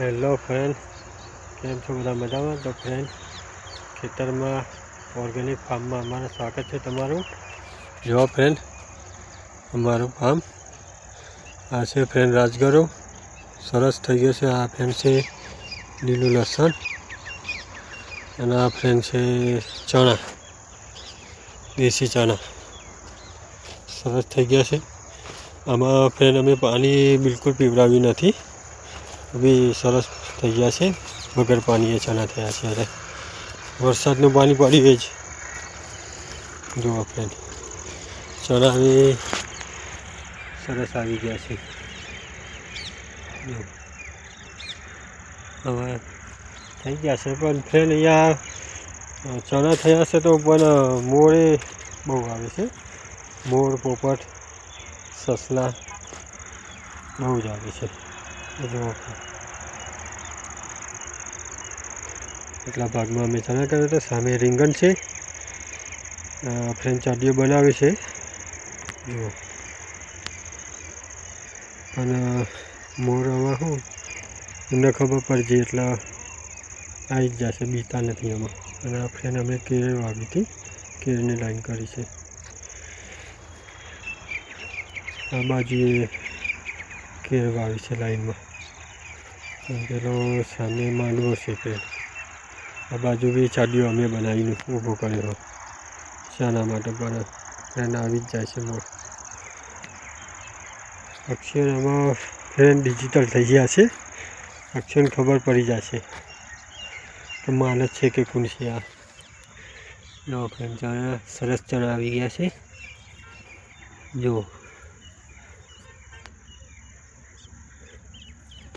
Hello friend કેમ છો બધા મજામાં? તો ફ્રેન્ડ ખેતરમાં ઓર્ગેનિક ફાર્મમાં અમારું સ્વાગત છે તમારું. જો ફ્રેન્ડ અમારું ફાર્મ આ છે ફ્રેન્ડ રાજગરો. સરસ થઈ ગયો છે આ ફ્રેન્ડ છે લીલું લસણ. અને આ ફ્રેન્ડ છે ચણા, દેશી ચણા. સરસ થઈ ગયા છે. આમાં ફ્રેન્ડ અમે પાણી બિલકુલ પીવડાવ્યું નથી. બી સરસ થઈ ગયા છે. વગર પાણીએ ચણા થયા છે અરે વરસાદનું પાણી પડ્યું જ. જુઓ ફ્રેન્ડ ચણા બી સરસ આવી ગયા છે. હવે થઈ ગયા છે પણ ફ્રેન્ડ અહીંયા ચણા થયા છે તો પણ મોળે બહુ આવે છે. મોર પોપટ, સસલા બહુ જ આવે છે. એ એટલા ભાગમાં અમે ચણા કર્યો હતો. સામે રીંગણ છે. ફ્રેન્ચ ચાડીઓ બનાવે છે. જુઓ. અને મોરમાં શું એમને ખબર પડશે એટલે આવી જ જશે. બીતા નથી એમાં અને આ ફ્રેન્ડ અમે કેળ વાવી હતી. કેળની લાઈન કરી છે. આ બાજુએ કેળ વાવી છે લાઈનમાં. પેલો સામે માંડવો છે કે આ બાજુ બી ચાડીઓ અમે બનાવીને ઊભો કર્યો. શાના માટે પણ ફ્રેન્ડ આવી જ જાય છે મોર. અક્ષર આમાં ફ્રેન્ડ ડિજિટલ થઈ ગયા છે. અક્ષર ખબર પડી જશે કે માણસ છે કે કોણ છે આ. જો ફ્રેન્ડ સરસ ચણા આવી ગયા છે. જુઓ.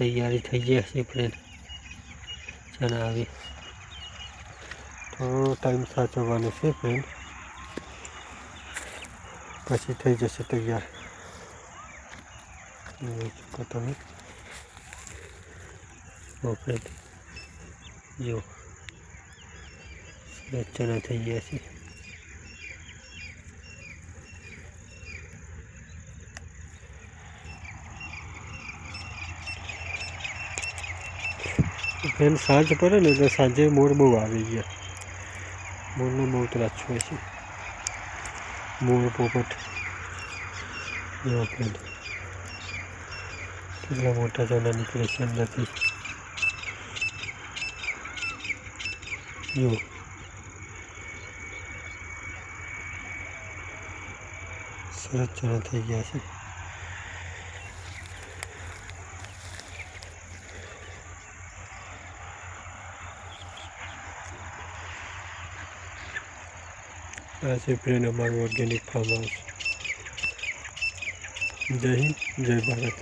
તૈયારી થઈ ગયા છે પ્લેન ચણા આવી. થોડો ટાઈમ સાચવવાનો છે પ્લેન પછી થઈ જશે તૈયાર. જોઈ તમે. ફ્રેન્ડ જો. ચણા થઈ ગયા છે. ફ્રેન્ડ સાંજ પડે ને એટલે સાંજે મોર બહુ આવી ગયા મોરનો બહુ ત્રાસ હોય છે. મોર પોપટ. એવા ફ્રેન્ડ કેટલા મોટા ચણા નીકળે છે અંદરથી. જુઓ સરસ ચણા થઈ ગયા છે. આ છે ફ્રેન્ડ અમારું ઓર્ગેનિક ફાર્મ હાઉસ જય હિન્દ જય ભારત